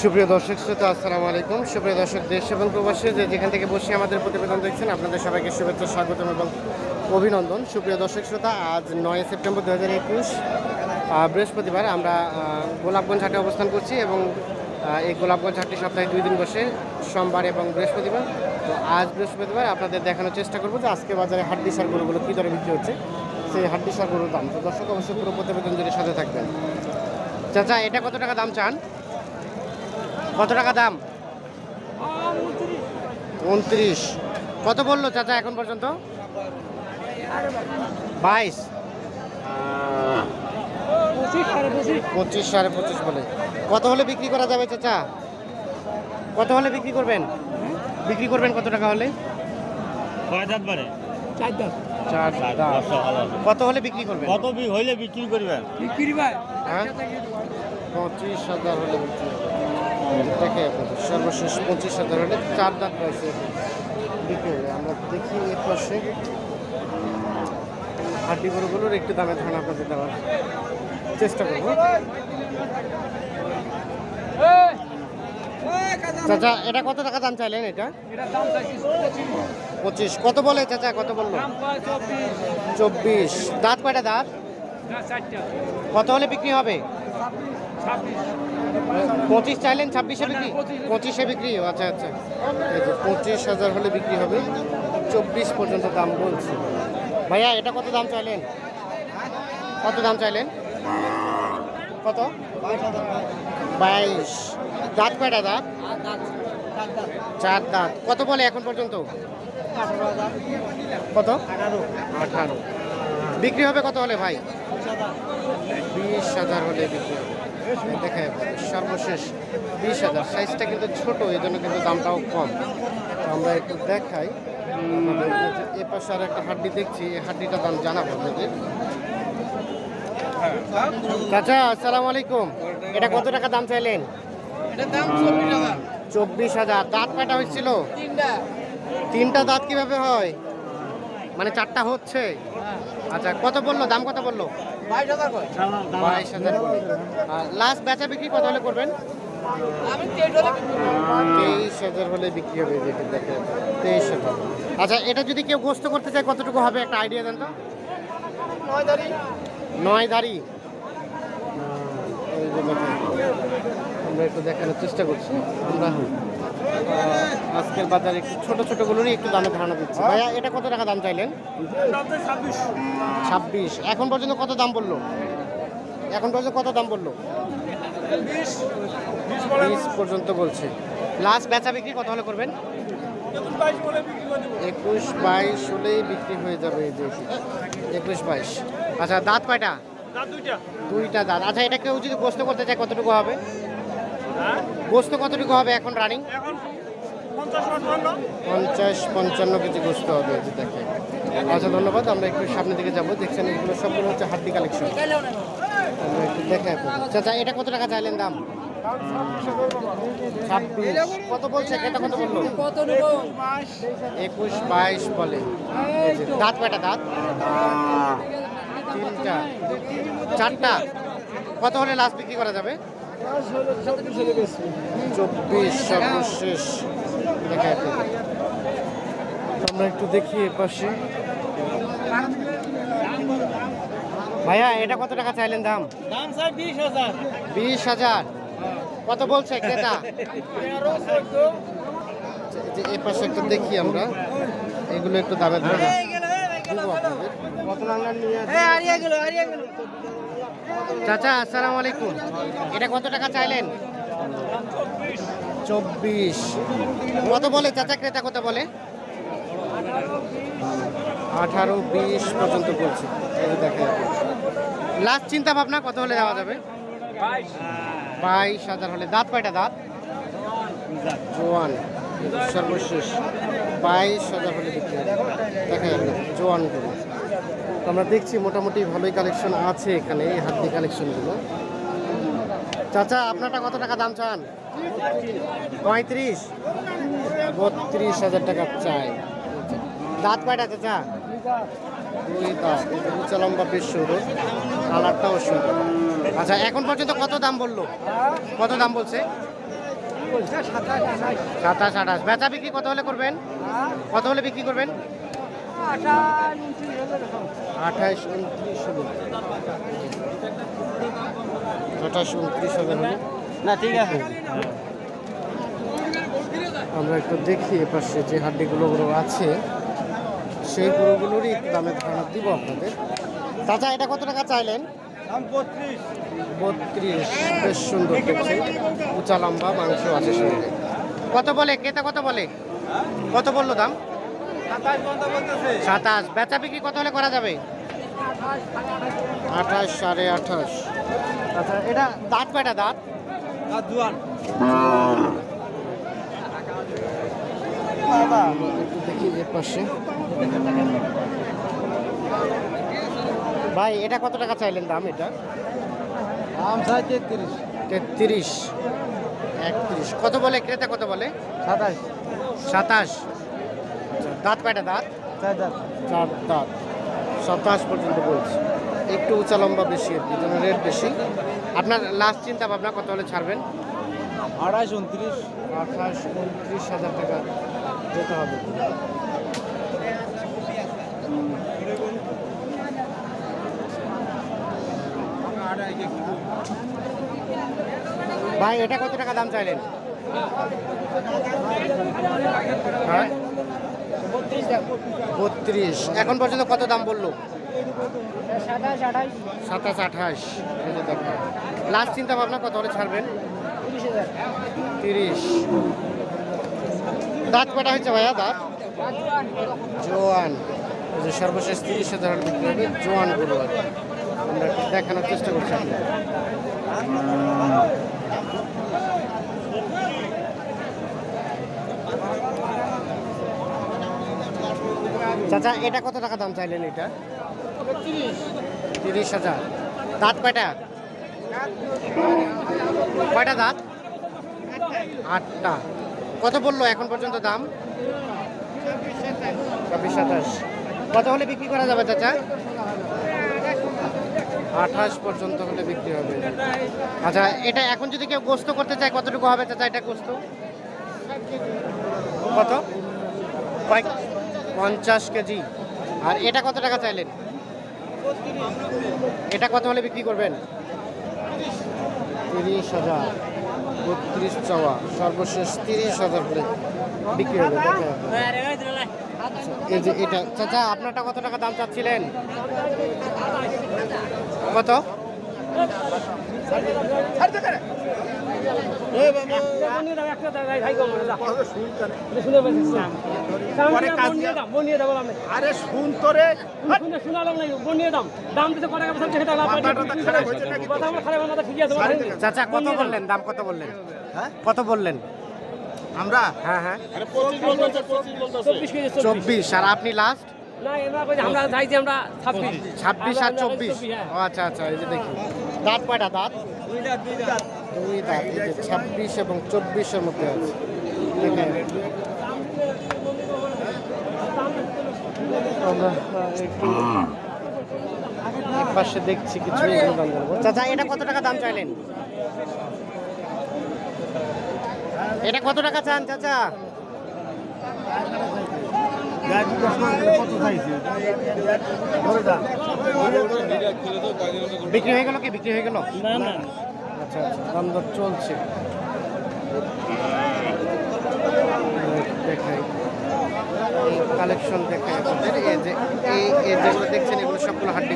সুপ্রিয় দর্শক শ্রোতা, আসসালামু আলাইকুম। সুপ্রিয় দর্শক, দেশ এবং প্রবাসী যে যেখান থেকে বসে আমাদের প্রতিবেদন দেখছেন, আপনাদের সবাইকে শুভেচ্ছা, স্বাগতম এবং অভিনন্দন। সুপ্রিয় দর্শক শ্রোতা, আজ নয় সেপ্টেম্বর দু হাজার একুশ বৃহস্পতিবার আমরা গোলাপগঞ্জ হাটে অবস্থান করছি এবং এই গোলাপগঞ্জ হাটটি সপ্তাহে দুই দিন বসে, সোমবার এবং বৃহস্পতিবার। তো আজ বৃহস্পতিবার আপনাদের দেখানোর চেষ্টা করব যে আজকে বাজারে হাড্ডি গরুগুলো কী দরে বিক্রি হচ্ছে, সেই হাড্ডি গরুর দাম। তো দর্শক, অবশ্যই পুরো প্রতিবেদন জুড়ে সাথে থাকবেন। চাচা এটা কত টাকা দাম চান? কত টাকা দাম? উনত্রিশ। কত বলল চাচা এখন পর্যন্ত? বাইশ। পঁচিশ সাড়ে পঁচিশ বলে। কত হলে বিক্রি করা যাবে চাচা? কত হলে বিক্রি করবেন? বিক্রি করবেন কত টাকা হলে? কয় দাঁত বাড়ে। চার দাম। দশটা ভালো কত হলে বিক্রি করবেন? কত হইলে বিক্রি করবেন? হ্যাঁ? পঁচিশ হাজার হলে বিক্রি দেখে সর্বশেষ পঁচিশ হাজার হলে চার দাঁত বয়সে বিক্রি হবে। আমরা দেখি এর পাশে। হাড্ডি গরুগুলোর একটু দামে ধান আপনাদের দেওয়ার চেষ্টা করব। চাচা এটা কত টাকা দাম চাইলেন এটা? পঁচিশ। কত বলে চাচা কত বলল? চব্বিশ। দাঁত কয়টা দাঁত? কত হলে বিক্রি হবে? পঁচিশ চাইলেন ছাব্বিশে বিক্রি? পঁচিশে। বিক্রি? আচ্ছা আচ্ছা। পঁচিশ হাজার হলে বিক্রি হবে। চব্বিশ পর্যন্ত দাম বলছে। ভাইয়া এটা কত দাম চাইলেন? কত দাম চাইলেন? কত? বাইশ। দাঁত কয়টা দাঁত? চার দাঁত। কত বলে এখন পর্যন্ত? কত? আঠারো। বিক্রি হবে কত হলে ভাই? বিশ হাজার হলে বিক্রি হবে। দেখে সর্বশেষ বিশ হাজার। সাইজটা কিন্তু ছোট, এই জন্য কিন্তু দামটাও কম। আমরা একটু দেখাই। এ পাশে আর একটা হাড্ডি দেখছি, এই হাড্ডিটার দাম জানাব আপনাদের। চাচা, আসসালামু আলাইকুম। এটা কত টাকা দাম চাইলেন? চব্বিশ হাজার। দাঁত কয়টা হয়েছিল? তিনটা। দাঁত কীভাবে হয়? মানে চারটা হচ্ছে? আচ্ছা কত বলল দাম কত বলল বাইশ হাজার লাস্ট বেচা বিক্রি কত হলে করবেন? তেইশ হাজার হলে বিক্রি হবে তেইশ হাজার। আচ্ছা এটা যদি কেউ গোস্ত করতে চায় কতটুকু হবে? একটা আইডিয়া দেন তো। নয় দাড়ি। এই যে দেখেন। আমরা একটু দেখানোর চেষ্টা করছি। আমরা আজকের বাজারে একটু ছোট ছোটগুলোরই একটু দামে ধারণা দিচ্ছি। ভাইয়া, এটা কত টাকা দাম চাইলেন? ছাব্বিশ। এখন পর্যন্ত কত দাম বলল? এখন পর্যন্ত কত দাম বলল? বিশ পর্যন্ত বলছে। লাস্ট বেচা বিক্রি কত হলে করবেন? একুশ বাইশ হলেই বিক্রি হয়ে যাবে একুশ বাইশ। আচ্ছা দাঁত কয়টা? দুইটা? দাঁত। আচ্ছা এটা কেউ যদি গোস্ত করতে চায় কতটুকু হবে? গোস্ত কতটুকু হবে এখন রানিং পঞ্চাশ পঞ্চান্ন। কেজি গোস্ত হবে দেখে আচ্ছা ধন্যবাদ। আমরা একটু সামনের দিকে যাব। দেখছেন এগুলো সবগুলো হচ্ছে হাড্ডি কালেকশন দেখে চাচা এটা কত টাকা চাইলেন দাম? কত বলছে? এটা কত বলল? একুশ বাইশ বলে। দাঁত কয়টা দাঁত? তিনটা। চারটা। কত হলে লাস্ট বিক্রি করা যাবে? চব্বিশ সর্বশেষ। আমরা একটু দেখি পাশে। ভাইয়া এটা কত টাকা চাইলেন দাম? দাম স্যার বিশ হাজার। বিশ হাজার। কত বলছে ক্রেতা? এ পাশে একটু দেখি আমরা। এগুলো একটু দামে ধরে দিব আপনাদের কত নাম্বার নিয়ে আসবেন? চাচা আসসালামু আলাইকুম। এটা কত টাকা চাইলেন? চব্বিশ। কত বলে? চাচা ক্রেতা কত বলে? আঠারো বিশ পর্যন্ত বলছে। এই লাস্ট চিন্তা ভাবনা কত হলে দেওয়া যাবে? বাইশ। হাজার হলে। দাঁত কয়টা দাঁত? জোয়ান। সর্বশেষ। বাইশ হাজার হলে দেখা যাবে জোয়ান আমরা দেখছি মোটামুটি ভালোই কালেকশন আছে এখানে, এই হাড্ডি কালেকশনগুলো চাচা, আপনারটা কত টাকা দাম চান? পঁয়ত্রিশ। বত্রিশ হাজার টাকা চাই। দাঁত কয়টা চাচা? উঁচা লম্বা বেশ সুন্দর কালারটাও সুন্দর। আচ্ছা এখন পর্যন্ত কত দাম বলল? কত দাম বলছে? সাতাশ, আঠাশ। বেচা বিক্রি কত হলে করবেন? কত হলে বিক্রি করবেন? আঠাশ উনত্রিশ হলে আঠাশ উনত্রিশ হলে? না ঠিক আছে। আমরা একটু দেখি এপাশে যে হাড্ডিগুলো গুলো আছে সেই গরুগুলোরই একটু দামের ধারণা দিব আপনাদের। চাচা এটা কত টাকা চাইলেন? বত্রিশ। বত্রিশ বেশ সুন্দর দেখছে। উঁচা লম্বা মাংস আছে শরীরে কত বলে? ক্রেতা কত বলে? কত বলল দাম? সাতাশ বেচা বিক্রি কত হলে করা যাবে? আঠাশ সাড়ে আঠাশ। আচ্ছা এটা দাঁত কয়টা দাঁত জুয়ান। দেখি এর পাশে। ভাই এটা কত টাকা চাইলেন দাম এটা? দাম চাই তেত্রিশ। তেত্রিশ। একত্রিশ। কত বলে? ক্রেতা কত বলে? সাতাশ। সাতাশ। দাঁত কয়টা দাঁত? চার দাঁত। চার দাঁত। সাতাশ পর্যন্ত বলছি। একটু উঁচা লম্বা বেশি আর কি যেন রেট বেশি। আপনার লাস্ট চিন্তা ভাবনা কত হলে ছাড়বেন? আড়াইশ উনত্রিশ। আঠাশ উনত্রিশ হাজার টাকা যেতে হবে। ভাই এটা কত টাকা দাম চাইলেন? হ্যাঁ? বত্রিশ। এখন পর্যন্ত কত দাম বলল? সাতাশ আঠাশ। লাস্ট চিন্তা ভাবনা কত হলে ছাড়বেন? তিরিশ দাঁত কটা হয়েছে ভাইয়া দাঁত? জোয়ান। যে সর্বশেষ তিরিশ হাজার বিক্রি হবে জোয়ান গরু আর আমরা দেখানোর চেষ্টা করছি চাচা, এটা কত টাকা দাম চাইলেন এটা? তিরিশ হাজার। দাঁত কয়টা? কয়টা দাঁত? আটটা। কত বলল এখন পর্যন্ত দাম? ছাব্বিশ সাতাশ। কত হলে বিক্রি করা যাবে চাচা? আঠাশ পর্যন্ত হলে বিক্রি হবে। আচ্ছা এটা এখন যদি কেউ গোস্ত করতে চায়, কতটুকু হবে চাচা এটা গোস্ত? কত? কয়েক পঞ্চাশ কেজি। আর এটা কত টাকা চাইলেন? এটা কত হলে বিক্রি করবেন? তিরিশ হাজার। বত্রিশ চাওয়া। সর্বশেষ তিরিশ হাজার করে বিক্রি হবে। এই যে এটা, চাচা, আপনারটা কত টাকা দাম চাচ্ছিলেন? কত? আরে শুন তো রে চাচা কত বললেন? দাম কত বললেন? হ্যাঁ? কত বললেন? আমরা? হ্যাঁ হ্যাঁ। চব্বিশ আর আপনি লাস্ট আমরা চাইছি আমরা ছাব্বিশ ছাব্বিশ আর চব্বিশ? ও আচ্ছা আচ্ছা এই যে দেখি। দাঁত কয়টা দাঁত? দুই দাঁত এই যে ছাব্বিশ এবং চব্বিশের মধ্যে আছে। দেখেন। আমরা একটু পাশে দেখছি কিছু চাচা এটা কত টাকা দাম চাইলেন? এটা কত টাকা চান চাচা? বিক্রি হয়ে গেল কি? বিক্রি হয়ে গেল? না না। আচ্ছা আচ্ছা দাম দর চলছে। দেখাই। কালেকশন দেখাই আপনাদের। এই যে এই যেগুলো দেখছেন এগুলো সবগুলো হাড্ডি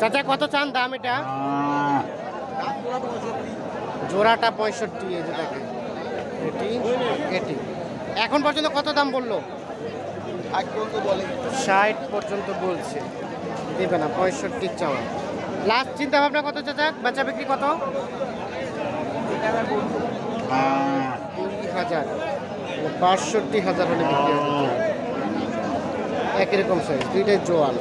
চাচা কত চান দাম এটা? জোড়াটা পঁয়ষট্টি এই এটি এটি। এখন পর্যন্ত কত দাম বলল? ষাট পর্যন্ত বলছে। দেবে না পঁয়ষট্টি চাওয়া। লাস্ট চিন্তা ভাবনা কত চাচা? বেচা বিক্রি কত? কুড়ি হাজার। বাষট্টি হাজার হলে বিক্রি হবে। একই রকম সাইজ দুইটাই জোয়াল